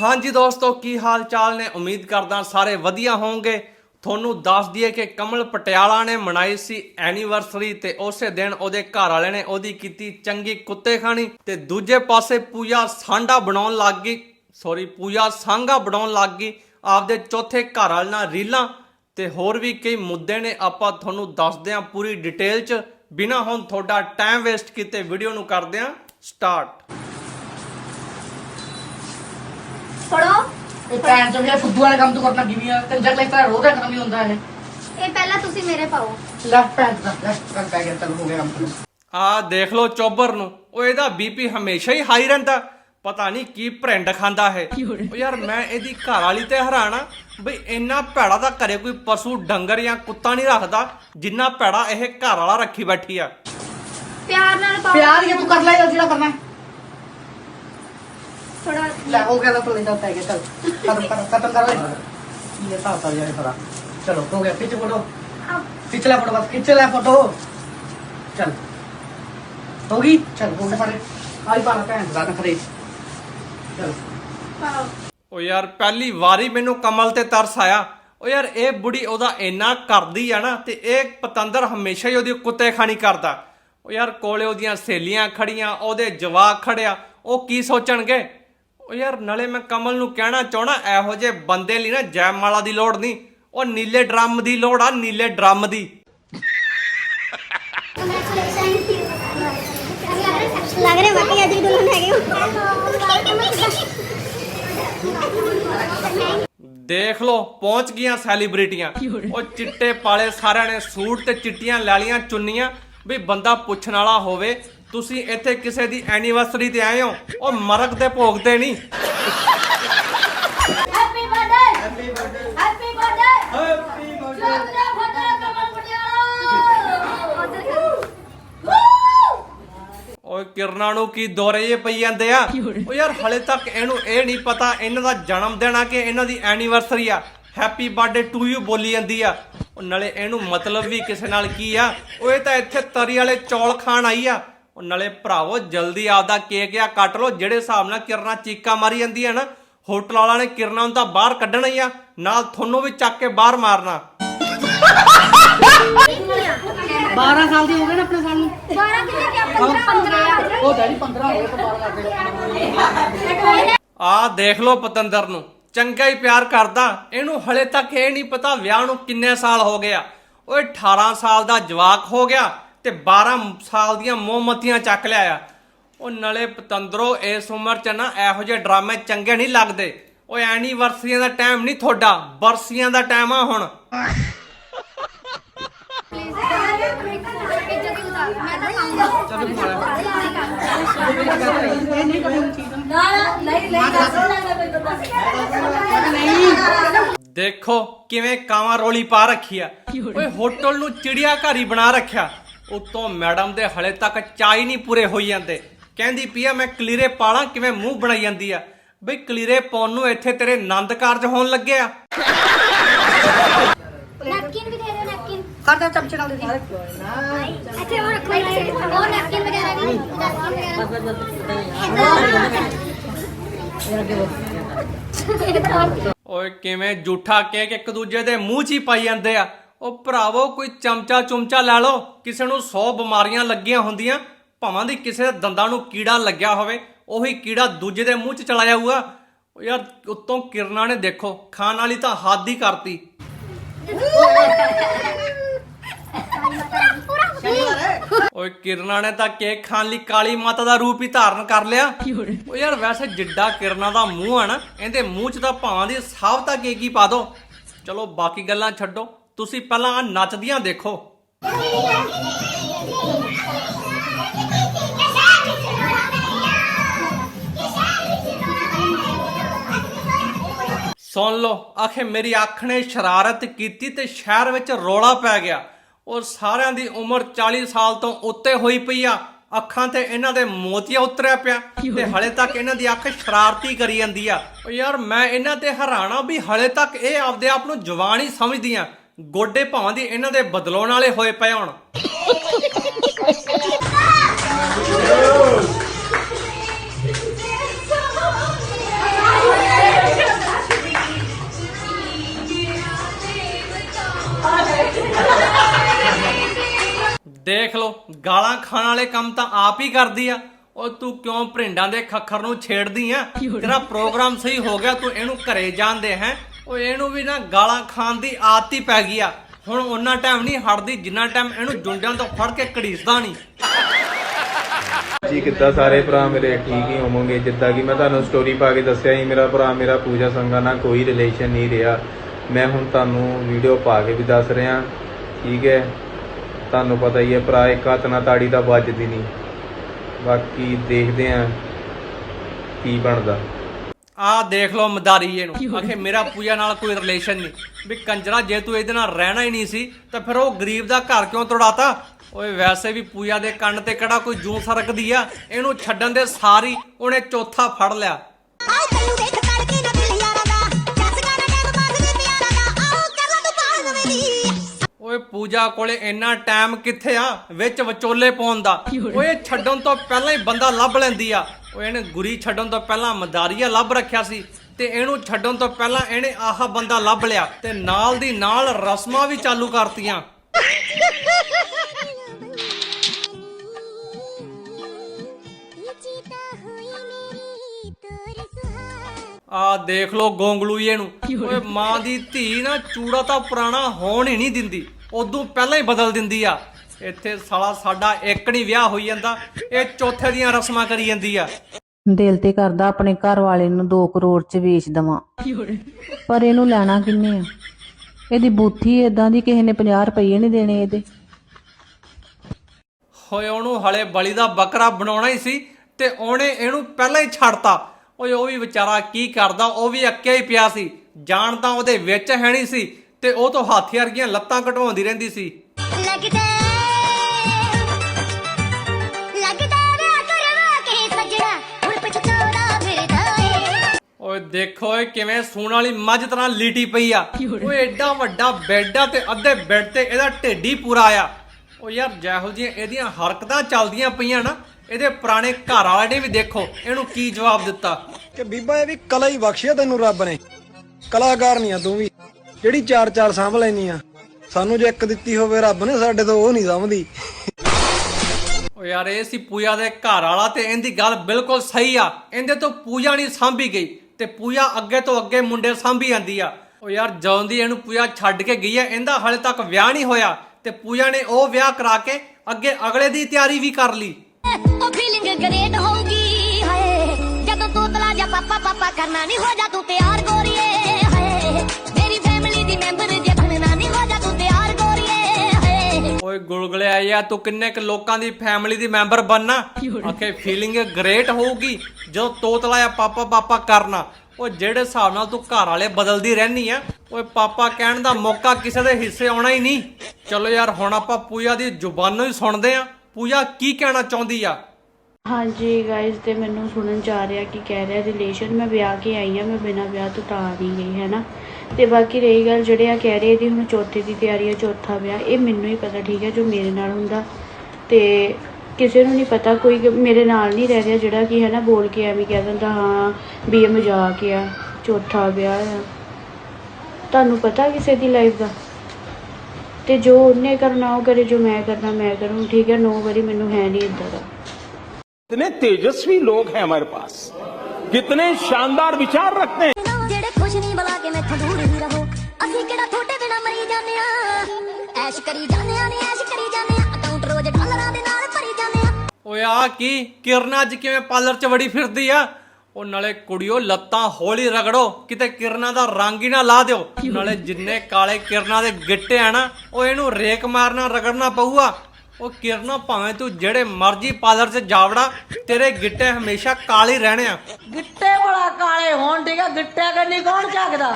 ਹਾਂਜੀ ਦੋਸਤੋ, ਕੀ ਹਾਲ ਚਾਲ ਨੇ? ਉਮੀਦ ਕਰਦਾ ਸਾਰੇ ਵਧੀਆ ਹੋਵੋਗੇ। ਤੁਹਾਨੂੰ ਦੱਸ ਦਈਏ ਕਿ ਕਮਲ ਪਟਿਆਲਾ ਨੇ ਮਨਾਈ ਸੀ ਐਨੀਵਰਸਰੀ ਤੇ ਉਸੇ ਦਿਨ ਉਹਦੇ ਘਰ ਵਾਲੇ ਨੇ ਉਹਦੀ ਕੀਤੀ ਚੰਗੀ ਕੁੱਤੇ ਖਾਣੀ ਤੇ ਦੂਜੇ ਪਾਸੇ ਪੂਜਾ ਸਾਂਡਾ ਬਣਾਉਣ ਲੱਗ ਗਈ। ਸੌਰੀ ਪੂਜਾ ਸਾਂਘਾ ਬਣਾਉਣ ਲੱਗ ਗਈ। ਆਪਦੇ ਚੌਥੇ ਘਰ ਵਾਲੇ ਨਾਲ ਰੀਲਾਂ ਤੇ ਹੋਰ ਵੀ ਕਈ ਮੁੱਦੇ ਨੇ। ਆਪਾਂ ਤੁਹਾਨੂੰ ਦੱਸਦੇ ਹਾਂ ਪੂਰੀ ਡਿਟੇਲ ਚ। ਬਿਨਾ ਹੁਣ ਤੁਹਾਡਾ ਟਾਈਮ ਵੇਸਟ ਕੀਤੇ ਵੀਡੀਓ ਨੂੰ ਕਰਦੇ ਹਾਂ ਸਟਾਰਟ ਇਹ ਭੈਣ ਚੋਂ ਜਿਹੜਾ ਫੁੱਦੂ ਵਾਲੇ ਕੰਮ ਤੂੰ ਕਰਨਾ ਕਿਵੇਂ ਆ? ਤੇ ਜਦ ਲੱਗਦਾ ਰੋਜ਼ ਦਾ ਕੰਮ ਹੀ ਹੁੰਦਾ ਇਹ। ਇਹ ਪਹਿਲਾਂ ਤੁਸੀਂ ਮੇਰੇ ਪਾਓ। ਲੈਫਟ ਪੈਂਟ ਦਾ ਲੈਫਟ ਪੈਂਟ ਪੈ ਗਿਆ ਚੱਲ ਹੋ ਗਿਆ ਕੰਮ ਆ ਦੇਖ ਲਓ ਚੋਬਰ ਨੂੰ ਉਹ ਇਹਦਾ ਬੀਪੀ ਹਮੇਸ਼ਾ ਹੀ ਹਾਈ ਰਹਿੰਦਾ। ਪਤਾ ਨਹੀਂ ਕੀ ਭਰਿੰਡ ਖਾਂਦਾ ਹੈ ਉਹ ਯਾਰ ਮੈਂ ਇਹਦੀ ਘਰ ਵਾਲੀ ਤੇ ਹੈਰਾਨਾ ਬਈ ਇੰਨਾ ਭੈੜਾ ਤਾਂ ਘਰੇ ਕੋਈ ਪਸ਼ੂ ਡੰਗਰ ਜਾਂ ਕੁੱਤਾ ਨਹੀਂ ਰੱਖਦਾ ਜਿੰਨਾ ਭੈੜਾ ਇਹ ਘਰ ਵਾਲਾ ਰੱਖੀ ਬੈਠੀ ਆ। ਪਿਆਰ ਨਾਲ ਪਾਓ। ਪਿਆਰ ਹੀ ਆ, ਤੂੰ ਕਰ ਲੈ ਜਿਹੜਾ ਕਰਨਾ ਹੈ। ਥੋੜਾ ਲੈ ਹੋ ਗਿਆ ਤਾਂ ਪਲੇ ਦਾ ਪੈ ਗਿਆ ਚੱਲ। ਖਤਮ ਕਰ ਖਤਮ ਕਰ ਲੈ। ਇਹ ਤਾਂ ਤਾਂ ਯਾਰ ਖਰਾ ਚਲੋ ਹੋ ਗਿਆ ਖਿੱਚ ਫੋਟੋ। ਖਿੱਚ ਲੈ ਫੋਟੋ ਬਸ ਖਿੱਚ ਲੈ ਫੋਟੋ। ਚੱਲ। ਹੋ ਗਈ? ਚੱਲ ਹੋ ਗਿਆ ਸਾਰੇ ਆਈ ਪਾਣਾ ਭੈਣ ਦਾ ਨਖਰੇ ਚੱਲ। ਪਾਓ ਉਹ ਯਾਰ ਪਹਿਲੀ ਵਾਰੀ ਮੈਨੂੰ ਕਮਲ ਤੇ ਤਰਸ ਆਇਆ। ਉਹ ਯਾਰ ਇਹ ਬੁੜੀ ਉਹਦਾ ਇੰਨਾ ਕਰਦੀ ਆ ਨਾ ਤੇ ਇਹ ਪਤੰਦਰ ਹਮੇਸ਼ਾ ਹੀ ਉਹਦੀ ਕੁੱਤੇ ਖਾਣੀ ਕਰਦਾ। ਉਹ ਯਾਰ ਕੋਲੇ ਉਹਦੀਆਂ ਸਹੇਲੀਆਂ ਖੜੀਆਂ ਉਹਦੇ ਜਵਾਕ ਖੜਿਆ। ਉਹ ਕੀ ਸੋਚਣਗੇ? ਉਹ ਯਾਰ ਨਾਲੇ ਮੈਂ ਕਮਲ ਨੂੰ ਕਹਿਣਾ ਚਾਹਣਾ ਇਹੋ ਜਿਹੇ ਬੰਦੇ ਲਈ ਨਾ ਜੈਮਾਲਾ ਦੀ ਲੋੜ ਨਹੀਂ। ਉਹ ਨੀਲੇ ਡਰਮ ਦੀ ਲੋੜ ਆ ਨੀਲੇ ਡਰਮ ਦੀ। ਲੱਗ ਰਿਹਾ ਵਾਕਈ ਅੱਜ ਵੀ ਦੁਲਹਨ ਹੈਗੇ ਦੇਖ ਲਓ ਪਹੁੰਚ ਗਈਆਂ ਸੈਲੀਬ੍ਰਿਟੀਆਂ। ਉਹ ਚਿੱਟੇ ਪਾਲੇ ਸਾਰਿਆਂ ਨੇ ਸੂਟ ਤੇ ਚਿੱਟੀਆਂ ਲੈ ਲੀਆਂ ਚੁੰਨੀਆਂ। ਵੀ ਬੰਦਾ ਪੁੱਛਣ ਵਾਲਾ ਹੋਵੇ ਤੁਸੀਂ ਇੱਥੇ ਕਿਸੇ ਦੀ ਐਨੀਵਰਸਰੀ ਤੇ ਆਏ ਹੋ ਉਹ ਮਰਗ ਦੇ ਭੋਗ ਤੇ ਨਹੀਂ। Happy birthday happy birthday happy birthday happy birthday Kamal Patiala ਓਏ ਕਿਰਨਾਂ ਨੂੰ ਕੀ ਦੋਰੇ ਜੇ ਪਈ ਜਾਂਦੇ ਆ? ਓ ਯਾਰ ਹਲੇ ਤੱਕ ਇਹਨੂੰ ਇਹ ਨਹੀਂ ਪਤਾ ਇਹਨਾਂ ਦਾ ਜਨਮ ਦਿਨ ਆ ਕਿ ਇਹਨਾਂ ਦੀ ਐਨੀਵਰਸਰੀ ਆ। ਹੈਪੀ ਬਰਥਡੇ ਟੂ ਯੂ ਬੋਲੀ ਜਾਂਦੀ ਆ। ਉਹ ਨਾਲੇ ਇਹਨੂੰ ਮਤਲਬ ਵੀ ਕਿਸੇ ਨਾਲ ਕੀ ਆ? ਉਹ ਇਹ ਤਾਂ ਇੱਥੇ ਤਰੀ ਵਾਲੇ ਚੌਲ ਖਾਣ ਆਈ ਆ। ਉਹ ਨਾਲੇ ਭਰਾਵੋ ਜਲਦੀ ਆਪਦਾ ਕੇਕ ਆ ਕੱਟ ਲਓ ਜਿਹੜੇ ਹਿਸਾਬ ਨਾਲ ਕਿਰਨਾਂ ਚੀਕਾਂ ਮਾਰੀ ਜਾਂਦੀ ਆ ਨਾ ਹੋਟਲ ਵਾਲਾ ਨੇ ਕਿਰਨਾਂ ਨੂੰ ਤਾਂ ਬਾਹਰ ਕੱਢਣਾ ਹੀ ਆ ਨਾਲ ਤੁਹਾਨੂੰ ਵੀ ਚੱਕ ਕੇ ਬਾਹਰ ਮਾਰਨਾ। 12 ਸਾਲ ਦੀ ਹੋ ਗਏ ਨਾ ਆਪਣੇ ਸਾਲ ਨੂੰ। 12 ਕਿੰਨੇ ਕਿ 15 ਉਹ ਡੈਡੀ 15 ਹੋ ਗਏ ਤਾਂ 12 ਕਰਦੇ ਆ ਦੇਖ ਲਓ ਪਤੰਦਰ ਨੂੰ ਚੰਗਾ ਹੀ ਪਿਆਰ ਕਰਦਾ ਇਹਨੂੰ ਹਲੇ ਤੱਕ ਇਹ ਨਹੀਂ ਪਤਾ ਵਿਆਹ ਨੂੰ ਕਿੰਨੇ ਸਾਲ ਹੋ ਗਿਆ ਓਏ 18 ਸਾਲ ਦਾ ਜਵਾਕ ਹੋ ਗਿਆ ਤੇ 12 ਸਾਲ ਦੀਆਂ ਮੋਮਤੀਆਂ ਚੱਕ ਲਿਆਇਆ। ਉਹ ਨਲੇ ਪਤੰਦਰੋ, ਇਸ ਉਮਰ 'ਚ ਨਾ ਇਹੋ ਜਿਹੇ ਡਰਾਮੇ ਚੰਗੇ ਨਹੀਂ ਲੱਗਦੇ। ਓਏ ਐਨੀਵਰਸਰੀਆਂ ਦਾ ਟਾਈਮ ਨਹੀਂ ਤੁਹਾਡਾ ਬਰਸੀਆਂ ਦਾ ਟਾਈਮ ਆ ਹੁਣ। ਦੇਖੋ ਕਿਵੇਂ ਕਾਵਾਂ ਰੋਲੀ ਪਾ ਰੱਖੀ ਆ। ਓਏ ਹੋਟਲ ਨੂੰ ਚਿੜੀਆ ਘਰ ਹੀ ਬਣਾ ਰੱਖਿਆ। ਉਤੋਂ ਮੈਡਮ ਦੇ ਹਲੇ ਤੱਕ ਚਾਈ ਨਹੀਂ ਪੂਰੇ ਹੋਈ ਜਾਂਦੇ। ਕਹਿੰਦੀ ਪੀਆ ਮੈਂ ਕਲੀਰੇ ਪਾਲਾਂ ਕਿਵੇਂ ਮੂੰਹ ਬਣਾਈ ਜਾਂਦੀ ਆ? ਬਈ ਕਲੀਰੇ ਪਾਉਣ ਨੂੰ ਇੱਥੇ ਤੇਰੇ ਆਨੰਦ ਕਾਰਜ ਹੋਣ ਲੱਗੇ ਆ ਨੈਪਕਿਨ ਵੀ ਦੇ ਦਿਓ ਨੈਪਕਿਨ ਖਾਤਾ ਚਮਚੇ ਨਾਲ ਦੇ ਦੀ ਅੱਛਾ ਉਹ ਰੱਖੋ ਉਹ ਨੈਪਕਿਨ ਵਗੈਰਾ ਵੀ। ਨੈਪਕਿਨ ਵਗੈਰਾ ਓਏ ਕਿਵੇਂ ਝੂਠਾ ਕੇਕ ਇੱਕ ਦੂਜੇ ਦੇ ਮੂੰਹ 'ਚ ਹੀ ਪਾਈ ਜਾਂਦੇ ਆ? ਉਹ ਭਰਾਵੋ, ਕੋਈ ਚਮਚਾ ਚੁਮਚਾ ਲੈ ਲਓ। ਕਿਸੇ ਨੂੰ 100 ਬਿਮਾਰੀਆਂ ਲੱਗੀਆਂ ਹੁੰਦੀਆਂ, ਭਾਵਾਂ ਦੀ ਕਿਸੇ ਦੇ ਦੰਦਾਂ ਨੂੰ ਕੀੜਾ ਲੱਗਿਆ ਹੋਵੇ, ਉਹੀ ਕੀੜਾ ਦੂਜੇ ਦੇ ਮੂੰਹ 'ਚ ਚਲਾ ਜਾਊਗਾ ਯਾਰ, ਉੱਤੋਂ ਕਿਰਨਾਂ ਨੇ ਦੇਖੋ, ਖਾਣ ਵਾਲੀ ਤਾਂ ਹੱਦ ਹੀ ਕਰਤੀ। ਓਏ, ਕਿਰਨਾਂ ਨੇ ਤਾਂ ਕੇਕ ਖਾਣ ਲਈ ਕਾਲੀ ਮਾਤਾ ਦਾ ਰੂਪ ਹੀ ਧਾਰਨ ਕਰ ਲਿਆ। ਓ ਯਾਰ, ਵੈਸੇ ਜਿੱਡਾ ਕਿਰਨਾਂ ਦਾ ਮੂੰਹ ਆ ਨਾ, ਇਹਦੇ ਮੂੰਹ 'ਚ ਤਾਂ ਭਾਵਾਂ ਦੀ ਸਾਵ ਤਾਂ ਕੇਕ ਹੀ ਪਾ ਦੋ। ਚਲੋ, ਬਾਕੀ ਗੱਲਾਂ ਛੱਡੋ। ਤੁਸੀਂ ਪਹਿਲਾਂ ਨੱਚਦੀਆਂ ਦੇਖੋ। ਸੁਣ ਲਓ ਆਖੇ ਮੇਰੀ ਅੱਖ ਨੇ ਸ਼ਰਾਰਤ ਕੀਤੀ ਤੇ ਸ਼ਹਿਰ ਵਿੱਚ ਰੋਲਾ ਪੈ ਗਿਆ। ਉਹ ਸਾਰਿਆਂ ਦੀ ਉਮਰ 40 ਸਾਲ ਤੋਂ ਉੱਤੇ ਹੋਈ ਪਈ ਆ। ਅੱਖਾਂ ਤੇ ਇਹਨਾਂ ਦੇ ਮੋਤੀਆ ਉਤਰਿਆ ਪਿਆ ਤੇ ਹਲੇ ਤੱਕ ਇਹਨਾਂ ਦੀ ਅੱਖ ਸ਼ਰਾਰਤੀ ਕਰੀ ਜਾਂਦੀ ਆ। ਯਾਰ ਮੈਂ ਇਹਨਾਂ ਤੇ ਹੈਰਾਨਾ ਵੀ ਹਲੇ ਤੱਕ ਇਹ ਆਪਦੇ ਆਪ ਨੂੰ ਜਵਾਨ ਹੀ ਸਮਝਦੀਆਂ ਗੋਡੇ ਭਾਵਾਂ ਦੀ ਇਹਨਾਂ ਦੇ ਬਦਲਾਉਣ ਵਾਲੇ ਹੋਏ ਪਏ ਹੁਣ। ਦੇਖ ਲੋ ਗਾਲਾਂ ਖਾਣ ਵਾਲੇ ਕੰਮ ਤਾਂ ਆਪ ਹੀ ਕਰਦੀ ਆ। ਉਹ ਤੂੰ ਕਿਉਂ ਭਰਿੰਡਾਂ ਦੇ ਖੱਖਰ ਨੂੰ ਛੇੜਦੀ ਆ? ਤੇਰਾ ਪ੍ਰੋਗਰਾਮ ਸਹੀ ਹੋ ਗਿਆ, ਤੂੰ ਇਹਨੂੰ ਘਰੇ ਜਾਣਦੇ ਹੈ। ਉਹ ਇਹਨੂੰ ਵੀ ਨਾ ਗਾਲਾਂ ਖਾਣ ਦੀ ਆਦਤ ਹੀ ਪੈ ਗਈ ਆ। ਹੁਣ ਉਹਨਾਂ ਟਾਈਮ ਨਹੀਂ ਹਟਦੀ, ਜਿੰਨਾ ਟਾਈਮ ਇਹਨੂੰ ਜੁੰਡਿਆਂ ਤੋਂ ਫੜ ਕੇ ਘੜੀਸਦਾ ਨਹੀਂ। ਜੀ, ਕਿੱਦਾਂ ਸਾਰੇ ਭਰਾ ਮੇਰੇ ਠੀਕ ਹੀ ਹੋਵੋਗੇ? ਜਿੱਦਾਂ ਕਿ ਮੈਂ ਤੁਹਾਨੂੰ ਸਟੋਰੀ ਪਾ ਕੇ ਦੱਸਿਆ ਸੀ, ਮੇਰਾ ਭਰਾ, ਮੇਰਾ ਪੂਜਾ ਸੰਗਾ ਨਾਲ ਕੋਈ ਰਿਲੇਸ਼ਨ ਨਹੀਂ ਰਿਹਾ। ਮੈਂ ਹੁਣ ਤੁਹਾਨੂੰ ਵੀਡੀਓ ਪਾ ਕੇ ਵੀ ਦੱਸ ਰਿਹਾ। ਠੀਕ ਹੈ? ਤੁਹਾਨੂੰ ਪਤਾ ਹੀ ਹੈ, ਭਰਾ, ਇੱਕ ਹੱਥ ਨਾਲ ਤਾੜੀ ਤਾਂ ਵੱਜਦੀ ਨਹੀਂ। ਬਾਕੀ ਦੇਖਦੇ ਆਂ ਕੀ ਬਣਦਾ। ਆਹ ਦੇਖ ਲਓ ਮਦਾਰੀ ਇਹਨੂੰ। ਆਖੇ ਮੇਰਾ ਪੂਜਾ ਨਾਲ ਕੋਈ ਰਿਲੇਸ਼ਨ ਨਹੀਂ। ਵੀ ਕੰਜਰਾ ਜੇ ਤੂੰ ਇਹਦੇ ਨਾਲ ਰਹਿਣਾ ਹੀ ਨਹੀਂ ਸੀ ਤਾਂ ਫਿਰ ਉਹ ਗਰੀਬ ਦਾ ਘਰ ਕਿਉਂ ਤੋੜਾਤਾ? ਓਏ ਵੈਸੇ ਵੀ ਪੂਜਾ ਦੇ ਕੰਨ ਤੇ ਕਿਹੜਾ ਕੋਈ ਜੂੰ ਸਰਕਦੀ ਆ? ਇਹਨੂੰ ਛੱਡਣ ਦੇ ਸਾਰੀ ਉਹਨੇ ਚੌਥਾ ਫੜ ਲਿਆ। ਓਏ ਪੂਜਾ ਕੋਲੇ ਇੰਨਾ ਟਾਈਮ ਕਿੱਥੇ ਆ? ਵਿੱਚ ਵਿਚੋਲੇ ਪਾਉਣ ਦਾ। ਓਏ ਛੱਡਣ ਤੋਂ ਪਹਿਲਾਂ ਹੀ ਬੰਦਾ ਲੱਭ ਲੈਂਦੀ ਆ। ਓਏ ਇਹਨੇ ਗੁਰੀ ਛੱਡਣ ਤੋਂ ਪਹਿਲਾਂ ਮਦਾਰੀਆ ਲੱਭ ਰੱਖਿਆ ਸੀ ਤੇ ਇਹਨੂੰ ਛੱਡਣ ਤੋਂ ਪਹਿਲਾਂ ਇਹਨੇ ਆਹ ਬੰਦਾ ਲੱਭ ਲਿਆ ਤੇ ਨਾਲ ਦੀ ਨਾਲ ਰਸਮਾਂ ਵੀ ਚਾਲੂ ਕਰਤੀਆਂ। ਆ ਦੇਖ ਲੋ ਗੋਂਗਲੂਏ ਨੂੰ। ਓਏ ਮਾਂ ਦੀ ਧੀ ਨਾ ਚੂੜਾ ਤਾਂ ਪੁਰਾਣਾ ਹੋਣ ਹੀ ਨਹੀਂ ਦਿੰਦੀ। ਉਦੋਂ ਪਹਿਲਾਂ ਹੀ ਬਦਲ ਦਿੰਦੀ ਆ। ਇੱਥੇ ਸਾਲਾ ਸਾਡਾ ਇੱਕ ਨਹੀਂ ਵਿਆਹ ਹੋਈ ਜਾਂਦਾ। ਇਹ ਚੌਥੇ ਦੀਆਂ ਰਸਮਾਂ ਕਰੀ ਜਾਂਦੀ ਆ। ਦਿਲ ਤੇ ਕਰਦਾ ਆਪਣੇ ਘਰ ਵਾਲੇ ਨੂੰ 2 ਕਰੋੜ ਚ ਵੇਚ ਦਵਾਂ। ਪਰ ਇਹਨੂੰ ਲੈਣਾ ਕਿੰਨੇ ਆ? ਇਹਦੀ ਬੂਥੀ ਏਦਾਂ ਦੀ ਕਿਸੇ ਨੇ 50 ਰੁਪਏ ਨਹੀਂ ਦੇਣੇ ਇਹਦੇ। ਹੋਏ ਉਹਨੂੰ ਹਲੇ ਬਲੀ ਦਾ ਬੱਕਰਾ ਬਣਾਉਣਾ ਹੀ ਸੀ ਤੇ ਉਹਨੇ ਇਹਨੂੰ ਪਹਿਲਾਂ ਹੀ ਛੱਡਤਾ। ਓਏ ਉਹ ਵੀ ਵਿਚਾਰਾ ਕੀ ਕਰਦਾ ਉਹ ਵੀ ਅੱਕਿਆ ਹੀ ਪਿਆ ਸੀ। ਜਾਣ ਤਾਂ ਉਹਦੇ ਵਿੱਚ ਹੈ ਨਹੀਂ ਸੀ ਤੇ ਉਹ ਤੋਂ ਹਾਥੀ ਵਰਗੀਆਂ ਲੱਤਾਂ ਕਟਵਾਉਂਦੀ ਰਹਿੰਦੀ ਸੀ। ਲੱਗਦਾ ਲੱਗਦਾ ਰਾ ਕਰਵਾ ਕੇ ਸਜਣਾ ਹੁਣ ਪਛਤਾਉਣਾ ਫਿਰਦਾ ਏ। ਓਏ ਦੇਖੋ ਓਏ ਕਿਵੇਂ ਸੂਣ ਵਾਲੀ ਮੱਝ ਤਰ੍ਹਾਂ ਲੀਟੀ ਪਈ ਆ। ਓਏ ਐਡਾ ਵੱਡਾ ਬੈੱਡ ਆ ਤੇ ਅੱਧੇ ਬੈੱਡ ਤੇ ਇਹਦਾ ਢਿੱਡ ਹੀ ਪੂਰਾ ਆ। ਓ ਯਾਰ ਜਿਹੋ ਜਿਹੀਆਂ ਇਹਦੀਆਂ ਹਰਕਤਾਂ ਚੱਲਦੀਆਂ ਪਈਆਂ ਨਾ ਇਹਦੇ ਪੁਰਾਣੇ ਘਰ ਵਾਲੇ ਨੇ ਵੀ ਦੇਖੋ ਇਹਨੂੰ ਕੀ ਜਵਾਬ ਦਿੱਤਾ? ਕਿ ਬੀਬਾ ਇਹ ਵੀ ਕਲਾ ਹੀ ਬਖਸ਼ਿਆ ਤੈਨੂੰ ਰੱਬ ਨੇ। ਕਲਾਕਾਰ ਨਹੀਂ ਆ ਤੂੰ ਵੀ। ਜਿਹੜੀ ਚਾਰ ਚਾਰ ਸਾਂਭ ਲੈਨੀ ਆ ਸਾਨੂੰ ਜੇ ਇੱਕ ਦਿੱਤੀ ਹੋਵੇ ਰੱਬ ਨੇ ਸਾਡੇ ਤੋਂ ਉਹ ਨਹੀਂ ਸਮਝਦੀ ਓ ਯਾਰ ਇਹ ਸੀ ਪੂਜਾ ਦੇ ਘਰ ਵਾਲਾ ਤੇ ਇਹਦੀ ਗੱਲ ਬਿਲਕੁਲ ਸਹੀ ਆ। ਇਹਦੇ ਤੋਂ ਪੂਜਾ ਨਹੀਂ ਸਾਂਭੀ ਗਈ ਤੇ ਪੂਜਾ ਅੱਗੇ ਤੋਂ ਅੱਗੇ ਮੁੰਡੇ ਸਾਂਭੀ ਜਾਂਦੀ ਆ। ਓ ਯਾਰ ਜਦੋਂ ਦੀ ਇਹਨੂੰ ਪੂਜਾ ਛੱਡ ਕੇ ਗਈ ਹੈ ਇਹਦਾ ਹਾਲੇ ਤੱਕ ਵਿਆਹ ਨਹੀਂ ਹੋਇਆ ਤੇ ਪੂਜਾ ਨੇ ਉਹ ਵਿਆਹ ਕਰਾ ਕੇ ਅੱਗੇ ਅਗਲੇ ਦੀ ਤਿਆਰੀ ਵੀ ਕਰ ਲਈ। ਕਰਨਾ ਨਹੀਂ ਹੋ ਜਾ ਤੂੰ ਤਿਆਰ ਗੋਰੀਏ, ਹਾਏ। ਮੇਰੀ ਫੈਮਿਲੀ ਦੀ ਮੈਂਬਰ ਜੇ ਬਣਨਾ ਨਹੀਂ ਹੋ ਜਾ ਤੂੰ ਤਿਆਰ ਗੋਰੀਏ, ਹਾਏ। ਓਏ ਗੁਲਗੁਲੇ ਆਇਆ ਤੂੰ ਕਿੰਨੇ ਕ ਲੋਕਾਂ ਦੀ ਫੈਮਿਲੀ ਦੀ ਮੈਂਬਰ ਬਣਨਾ? ਆਖੇ ਫੀਲਿੰਗ ਗ੍ਰੇਟ ਹੋਊਗੀ, ਜਦੋਂ ਤੋਤਲਾ ਆ ਪਾਪਾ ਪਾਪਾ ਕਰਨਾ। ਉਹ ਜਿਹੜੇ ਹਿਸਾਬ ਨਾਲ ਤੂੰ ਘਰ ਵਾਲੇ ਬਦਲਦੀ ਰਹਿਨੀ ਆ, ਓਏ ਪਾਪਾ ਕਹਿਣ ਦਾ ਮੌਕਾ ਕਿਸੇ ਦੇ ਹਿੱਸੇ ਆਉਣਾ ਹੀ ਨਹੀਂ। ਚਲੋ ਯਾਰ, ਹੁਣ ਆਪਾਂ ਪੂਜਾ ਦੀ ਜ਼ੁਬਾਨੋਂ ਹੀ ਸੁਣਦੇ ਆ। ਪੂਜਾ ਕੀ ਕਹਿਣਾ ਚਾਹੁੰਦੀ ਆ? ਹਾਂਜੀ ਗਾਇਜ਼ ਤੇ ਮੈਨੂੰ ਸੁਣਨ ਚ ਆ ਰਿਹਾ ਕਿ ਕਹਿ ਰਿਹਾ ਰਿਲੇਸ਼ਨ ਮੈਂ ਵਿਆਹ ਕੇ ਆਈ ਆ ਮੈਂ ਬਿਨਾਂ ਵਿਆਹ ਤੋਂ ਤਾਂ ਨਹੀਂ ਗਈ ਹੈ ਨਾ ਤੇ ਬਾਕੀ ਰਹੀ ਗੱਲ ਜਿਹੜੇ ਆ ਕਹਿ ਰਹੇ ਦੀ ਹੁਣ ਚੌਥੇ ਦੀ ਤਿਆਰੀ ਆ, ਚੌਥਾ ਵਿਆਹ, ਇਹ ਮੈਨੂੰ ਹੀ ਪਤਾ ਠੀਕ ਹੈ ਜੋ ਮੇਰੇ ਨਾਲ ਹੁੰਦਾ। ਤੇ ਕਿਸੇ ਨੂੰ ਨਹੀਂ ਪਤਾ, ਕੋਈ ਮੇਰੇ ਨਾਲ ਨਹੀਂ ਰਹਿ ਰਿਹਾ ਜਿਹੜਾ ਕਿ ਹੈ ਨਾ ਬੋਲ ਕੇ ਐਵੇਂ ਕਹਿ ਦਿੰਦਾ, ਹਾਂ, ਵੀ ਇਹ ਮਜ਼ਾਕ ਆ, ਚੌਥਾ ਵਿਆਹ ਆ। ਤੁਹਾਨੂੰ ਪਤਾ ਕਿਸੇ ਦੀ ਲਾਈਫ ਦਾ? ਤੇ ਜੋ ਉਹਨੇ ਕਰਨਾ, ਉਹ ਕਰੇ, ਜੋ ਮੈਂ ਕਰਨਾ, ਮੈਂ ਕਰੂੰ, ਠੀਕ ਹੈ? ਨੋ ਵਰੀ ਮੈਨੂੰ ਹੈ ਨਹੀਂ ਇਦਾਂ ਦਾ। कितने तेजस्वी लोग हैं हमारे पास कितने शानदार विचार रखते हैं ਜਿਹੜੇ ਖੁਸ਼ ਨਹੀਂ ਬੁਲਾ ਕੇ ਮੈਥੋਂ ਦੂਰ ਹੀ ਰਹੋ ਅਸੀਂ ਕਿਹੜਾ ਤੁਹਾਡੇ ਬਿਨਾ ਮਰੀ ਜਾਂਦੇ ਆ ਐਸ਼ ਕਰੀ ਜਾਂਦੇ ਆ ਨੇ ਐਸ਼ ਕਰੀ ਜਾਂਦੇ ਆ ਅਕਾਊਂਟ ਰੋਜ਼ ਡਾਲਰਾਂ ਦੇ ਨਾਲ ਭਰੀ ਜਾਂਦੇ ਆ ਓਏ ਆ ਕੀ ਕਿਰਨਾ ਅੱਜ ਕਿਵੇਂ ਪਾਰਲਰ 'ਚ ਵੜੀ ਫਿਰਦੀ ਆ ਉਹ ਨਾਲੇ ਕੁੜੀਓ ਲੱਤਾਂ ਹੌਲੀ ਰਗੜੋ ਕਿਤੇ ਕਿਰਨਾ ਦਾ ਰੰਗ ਹੀ ਨਾ ਲਾ ਦਿਓ ਨਾਲੇ ਜਿੰਨੇ ਕਾਲੇ ਕਿਰਨਾ ਦੇ ਗਿੱਟੇ ਆ ਨਾ ਉਹ ਇਹਨੂੰ ਰੇਕ ਮਾਰਨਾ ਰਗੜਨਾ ਪਊਗਾ ਉਹ ਕਿਰਨਾ ਭਾਵੇਂ ਤੂੰ ਜਿਹੜੇ ਮਰਜ਼ੀ ਪਾਰਲਰ 'ਚ ਜਾਵੜਾ ਤੇਰੇ ਗਿੱਟੇ ਹਮੇਸ਼ਾ ਕਾਲੇ ਰਹਿਣੇ ਆ। ਗਿੱਟੇ ਬੜਾ ਕਾਲੇ ਹੋਣ ਠੀਕ ਆ ਗਿੱਟੇ ਕੰਨੀ ਕੌਣ ਝਾਕਦਾ?